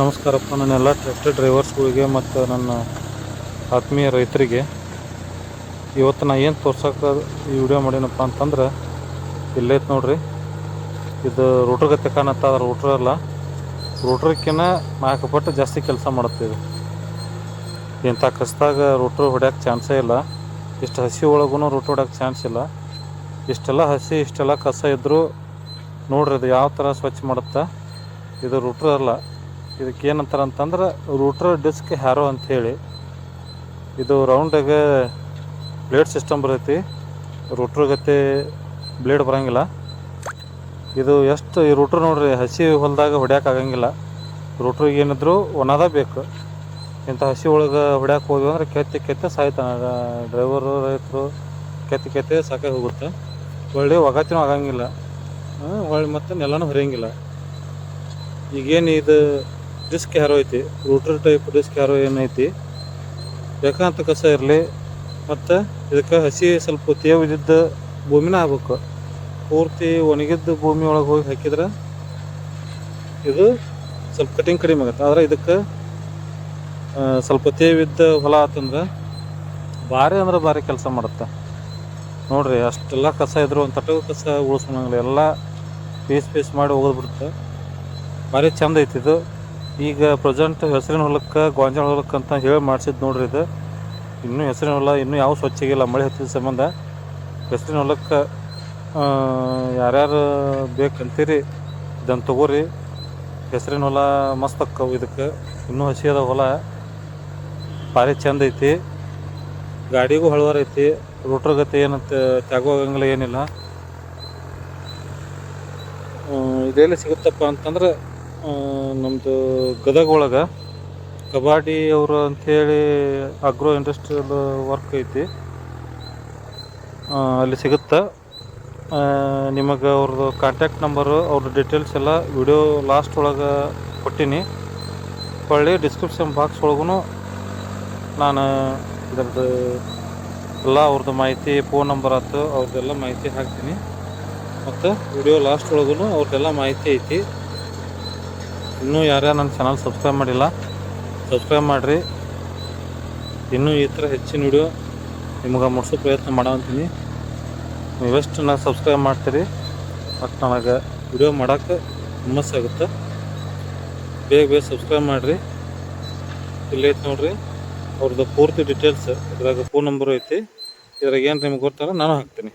ನಮಸ್ಕಾರಪ್ಪ, ನನ್ನೆಲ್ಲ ಟ್ರ್ಯಾಕ್ಟರ್ ಡ್ರೈವರ್ಸ್ಗಳಿಗೆ ಮತ್ತು ನನ್ನ ಆತ್ಮೀಯ ರೈತರಿಗೆ. ಇವತ್ತು ನಾ ಏನು ತೋರ್ಸೋಕೆ ಈ ವಿಡಿಯೋ ಮಾಡೀನಪ್ಪ ಅಂತಂದ್ರೆ ಇಲ್ಲೈತೆ ನೋಡ್ರಿ. ಇದು ರೋಟ್ರ್ ಗತೆ ಕಾಣತ್ತ, ಅದ್ರ ರೋಟ್ರ್ ಅಲ್ಲ. ರೋಟ್ರಕ್ಕಿಂತ ನಾಲ್ಕು ಪಟ್ಟು ಜಾಸ್ತಿ ಕೆಲಸ ಮಾಡುತ್ತೆ ಇದು. ಇಂಥ ಕಸ್ದಾಗ ರೋಟ್ರ್ ಹೊಡ್ಯಕ್ಕೆ ಚಾನ್ಸೇ ಇಲ್ಲ. ಇಷ್ಟು ಹಸಿ ಒಳಗೂ ರೋಟ್ರ್ ಹೊಡ್ಯೋಕೆ ಚಾನ್ಸ್ ಇಲ್ಲ. ಇಷ್ಟೆಲ್ಲ ಹಸಿ, ಇಷ್ಟೆಲ್ಲ ಕಸ ಇದ್ದರೂ ನೋಡ್ರಿ, ಇದು ಯಾವ ಥರ ಸ್ವಚ್ಛ ಮಾಡುತ್ತಾ. ಇದು ರೋಟ್ರ್ ಅಲ್ಲ. ಇದಕ್ಕೆ ಏನಂತಾರೆ ಅಂತಂದ್ರೆ ರೂಟ್ರ್ ಡಿಸ್ಕ್ ಹ್ಯಾರೋ ಅಂಥೇಳಿ ಇದು ರೌಂಡಾಗ ಬ್ಲೇಡ್ ಸಿಸ್ಟಮ್ ಬರ್ತೈತಿ ರೂಟ್ರ್ ಗತಿ ಬ್ಲೇಡ್ ಬರೋಂಗಿಲ್ಲ. ಇದು ಎಷ್ಟು ಈ ರೂಟ್ರ್ ನೋಡ್ರಿ, ಹಸಿ ಹೊಲದಾಗ ಹೊಡ್ಯಾಕೆ ಆಗಂಗಿಲ್ಲ. ರೂಟ್ರಿಗೆ ಏನಿದ್ರು ಒಣದ ಬೇಕು. ಇಂಥ ಹಸಿ ಒಳಗೆ ಹೊಡ್ಯಾಕೆ ಹೋದ್ವಿ ಅಂದ್ರೆ ಕೆತ್ತಿ ಕೆತ್ತೆ ಸಾಯ್ತಾನೆ. ಡ್ರೈವರು ರೈತರು ಕೆತ್ತಿ ಕೆತ್ತೆ ಸಾಕಾಗಿ ಹೋಗುತ್ತೆ. ಒಳ್ಳೆ ಒಗತಿನೂ ಆಗಂಗಿಲ್ಲ. ಹೊಳ್ಳಿ ಮತ್ತು ನೆಲನೂ ಹರಿಯಂಗಿಲ್ಲ. ಈಗೇನು ಇದು ಡಿಸ್ಕ್ ಹ್ಯಾರೋ ಐತಿ ರೂಟರ್ ಟೈಪ್ ಡಿಸ್ಕ್ ಹ್ಯಾರೋ ಏನೈತಿ ಬೇಕಾದಂಥ ಕಸ ಇರಲಿ, ಮತ್ತು ಇದಕ್ಕೆ ಹಸಿ ಸ್ವಲ್ಪ ತೇವಿದ್ದ ಭೂಮಿನ ಆಗ್ಬೇಕು. ಪೂರ್ತಿ ಒಣಗಿದ್ದ ಭೂಮಿ ಒಳಗೆ ಹೋಗಿ ಹಾಕಿದ್ರೆ ಇದು ಸ್ವಲ್ಪ ಕಟಿಂಗ್ ಕಡಿಮೆ ಆಗುತ್ತೆ. ಆದ್ರೆ ಇದಕ್ಕೆ ಸ್ವಲ್ಪ ತೇವಿದ್ದ ಹೊಲ ಆತಂದ್ರೆ ಭಾರಿ ಅಂದ್ರೆ ಭಾರಿ ಕೆಲಸ ಮಾಡುತ್ತೆ. ನೋಡ್ರಿ, ಅಷ್ಟೆಲ್ಲ ಕಸ ಇದ್ರು ಒಂದು ತಟಗ ಕಸ ಉಳಿಸ್ಕೊಂಡಂಗಿಲ್ಲ ಎಲ್ಲ ಪೀಸ್ ಪೀಸ್ ಮಾಡಿ ಹೋಗ್ಬಿಡುತ್ತೆ ಭಾರಿ ಚಂದ ಐತಿ ಇದು. ಈಗ ಪ್ರೆಸೆಂಟ್ ಹೆಸರಿನ ಹೊಲಕ್ಕೆ, ಗೋಂಜಾಳ ಹೊಲಕ್ಕೆ ಅಂತ ಹೇಳಿ ಮಾಡಿಸಿದ್ದು ನೋಡ್ರಿ ಇದು. ಇನ್ನೂ ಹೆಸರಿನ ಹೊಲ ಇನ್ನೂ ಯಾವ ಸ್ವಚ್ಛಗಿಲ್ಲ ಮಳೆ ಹತ್ತಿದ ಸಂಬಂಧ. ಹೆಸರಿನ ಹೊಲಕ್ಕೆ ಯಾರ್ಯಾರು ಬೇಕಂತೀರಿ ಇದನ್ನು ತಗೋರಿ. ಹೆಸರಿನ ಹೊಲ ಮಸ್ತ್ ಅಕ್ಕವು ಇದಕ್ಕೆ. ಇನ್ನೂ ಹಸಿ ಅದ ಹೊಲ. ಭಾರಿ ಚಂದ ಐತಿ. ಗಾಡಿಗೂ ಹಳವಾರ ಐತಿ. ರೋಟ್ರ್ ಗತಿ ಏನಂತ ಆಗಂಗಿಲ್ಲ ಏನಿಲ್ಲ. ಇದೆಲ್ಲ ಸಿಗುತ್ತಪ್ಪ ಅಂತಂದ್ರೆ ನಮ್ಮದು ಗದಗ ಒಳಗೆ ಕಬಾಡಿ ಅವರು ಅಂಥೇಳಿ ಅಗ್ರೋ ಇಂಡಸ್ಟ್ರಿಯಲ್ ವರ್ಕ್ ಐತಿ. ಅಲ್ಲಿ ಸಿಗುತ್ತೆ? ನಿಮಗೆ ಅವ್ರದ್ದು ಕಾಂಟ್ಯಾಕ್ಟ್ ನಂಬರು ಅವ್ರದ್ದು ಡೀಟೇಲ್ಸ್ ಎಲ್ಲ ವಿಡಿಯೋ ಲಾಸ್ಟ್ ಒಳಗೆ ಕೊಟ್ಟೀನಿ. ಹೊಳ್ಳಿ ಡಿಸ್ಕ್ರಿಪ್ಷನ್ ಬಾಕ್ಸ್ ಒಳಗೂ ನಾನು ಇದ್ರದ್ದು ಎಲ್ಲ ಅವ್ರದ್ದು ಮಾಹಿತಿ ಫೋನ್ ನಂಬರ್ ಆಯ್ತು ಅವ್ರದ್ದೆಲ್ಲ ಮಾಹಿತಿ ಹಾಕ್ತೀನಿ. ಮತ್ತು ವಿಡಿಯೋ ಲಾಸ್ಟ್ ಒಳಗೂ ಅವ್ರದ್ದೆಲ್ಲ ಮಾಹಿತಿ ಐತಿ. ಇನ್ನೂ ಯಾರ್ಯಾರು ನನ್ನ ಚಾನಲ್ ಸಬ್ಸ್ಕ್ರೈಬ್ ಮಾಡಿಲ್ಲ, ಸಬ್ಸ್ಕ್ರೈಬ್ ಮಾಡಿರಿ. ಇನ್ನೂ ಈ ಥರ ಹೆಚ್ಚಿನ ವಿಡಿಯೋ ನಿಮ್ಗೆ ಮುಡಿಸೋ ಪ್ರಯತ್ನ ಮಾಡೋತೀನಿ ನೀವು ಎಷ್ಟು ನಾನು ಸಬ್ಸ್ಕ್ರೈಬ್ ಮಾಡ್ತೀರಿ. ಮತ್ತು ನನಗೆ ವಿಡಿಯೋ ಮಾಡೋಕ್ಕೆ ಹುಮ್ಮಸ್ಸಾಗುತ್ತೆ ಬೇಗ ಬೇಗ ಸಬ್ಸ್ಕ್ರೈಬ್ ಮಾಡಿರಿ. ಇಲ್ಲೈತೆ ನೋಡಿರಿ, ಅವ್ರದ್ದು ಪೂರ್ತಿ ಡೀಟೇಲ್ಸ್ ಇದ್ರಾಗ ಫೋನ್ ನಂಬರು ಐತಿ. ಇದ್ರಾಗ ಏನು ನಿಮ್ಗೆ ಗೊತ್ತಾಗ ನಾನು ಹಾಕ್ತೀನಿ.